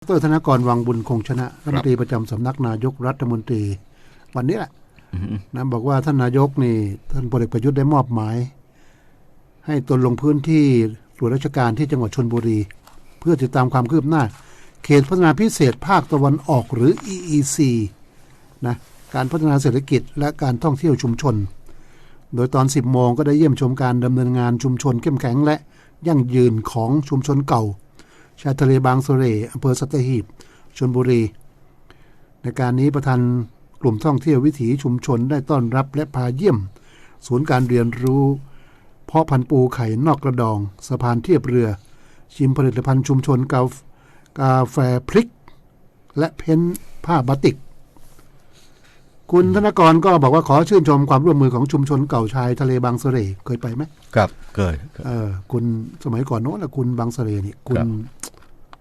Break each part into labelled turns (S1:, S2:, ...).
S1: ดรธนกรวังบุญคงชนะรัฐมนตรีประจำสำนักนายกรัฐมนตรี วันนี้แหละนะบอกว่าท่านนายกนี่ ท่านพลเอกประยุทธ์ได้มอบหมาย ให้ตนลงพื้นที่ตรวจราชการที่จังหวัดชนบุรี เพื่อติดตามความคืบหน้า เขตพัฒนาพิเศษภาคตะวันออกหรือ EEC นะการพัฒนาเศรษฐกิจและการท่องเที่ยวชุมชน โดยตอน 10โมงก็ได้เยี่ยมชมการดำเนินงานชุมชนเข้มแข็งและยั่งยืนของชุมชนเก่า ชายทะเลบางสะเรอำเภอสัตหีบชนบุรี ในการนี้ประธานกลุ่มท่องเที่ยววิถีชุมชนได้ต้อนรับและพาเยี่ยม ศูนย์การเรียนรู้เพาะพันธุ์ปูไข่นอกกระดอง สะพานเทียบเรือ ชิมผลิตภัณฑ์ชุมชนกาแฟกาแฟพริก และเพ้นท์ผ้าบาติก คุณธนกรก็บอกว่าขอชื่นชมความร่วมมือของชุมชนเก่าชายทะเลบางสะเรเคยไปไหม
S2: ครับเกิดครับ
S1: เออคุณสมัยก่อนโน้นนะคุณบางสะเรนี่คุณ
S2: ครับ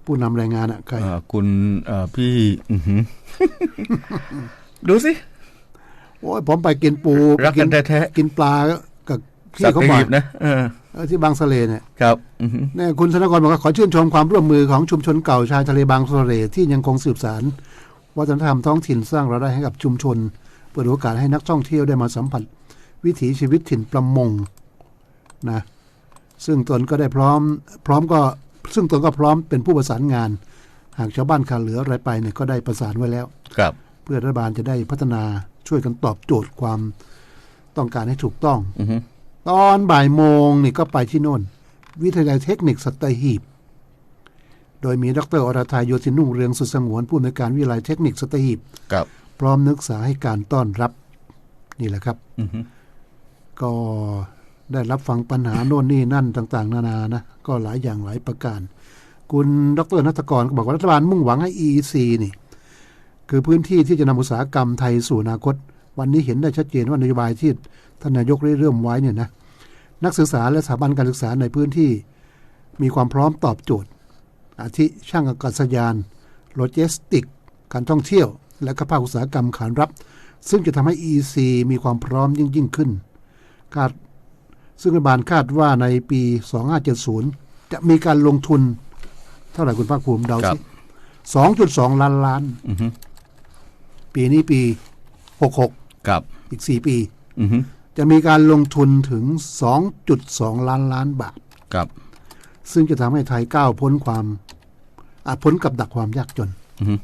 S1: ผู้นำแรงงานอะใคร
S2: เอ่อคุณเอ่อพี่อื้อหือ ดูสิ
S1: โอ้ยผมไปกินปู
S2: รักกัน
S1: ไป
S2: แท้
S1: กินปลากับพี่
S2: สัต
S1: เขา
S2: หี
S1: บอก
S2: บนะเออ
S1: เออที่บางสะเลเนี่ย
S2: ครับ อือหือ
S1: เนี่ยคุณธนกรบอกว่าขอชื่นชมความร่วมมือของชุมชนเก่าชายทะเลบางสะเลที่ยังคงสืบสารวัฒนธรรมท้องถิ่นสร้างรายได้ให้กับชุมชน เปิดโอกาสให้นักท่องเที่ยวได้มาสัมผัส วิถีชีวิตถิ่นประมงนะซึ่งตนก็ได้พร้อม พร้อมก็ ซึ่งตนก็พร้อมเป็นผู้ประสานงาน หากชาวบ้านขาดเหลืออะไรไปเนี่ยก็ได้ประสานไว้แล้ว
S2: ครับ
S1: เพื่อรัฐบาลจะได้พัฒนาช่วยกันตอบโจทย์ความต้องการให้ถูกต้อง
S2: อือหือ
S1: ตอนบ่ายโมงนี่ก็ไปที่โน่น วิทยาลัยเทคนิคสัตหีบ โดยมีดรอรทัยโยธินนุ่งเรืองสุดสงวนผู้อำนวยการวิทยาลัยเทคนิคสัตหีบ
S2: ครับ
S1: พร้อมนักศึกษาให้การต้อนรับนี่แหละครับ
S2: อือหือ
S1: ก็ ได้รับฟังปัญหาโน่นนี่นั่นต่าง ๆ นานานะก็หลายอย่างหลายประการ คุณดรนัทกรก็บอกว่ารัฐบาลมุ่งหวังให้ EEC นี่ คือพื้นที่ที่จะนำอุตสาหกรรมไทยสู่อนาคต วันนี้เห็นได้ชัดเจนว่านโยบายที่ท่านนายกได้เริ่มไว้เนี่ยนะนักศึกษาและสถาบันการศึกษาในพื้นที่ มีความพร้อมตอบโจทย์ อาทิช่างอากาศยานโลจิสติก การท่องเที่ยว และก็ภาคอุตสาหกรรมขานรับ ซึ่งจะทำให้ EC มีความพร้อมยิ่งยิ่งขึ้นคาด ซึ่งรัฐบาลคาดว่าในปี 2570 จะมีการลงทุน เท่าไหร่คุณภาคภูมิเดา
S2: ครั
S1: สิ
S2: บ
S1: 2.2 ล้านล้าน
S2: อือหือ
S1: ปีนี้ปี 66
S2: ครับ
S1: อีก 4 ปี
S2: อือหือ
S1: จะมีการลงทุนถึง 2.2 ล้านล้านบาท
S2: ครับ
S1: ซึ่งจะทำให้ไทยก้าวพ้นความอะพ้นกับดักความยากจน
S2: อือหือ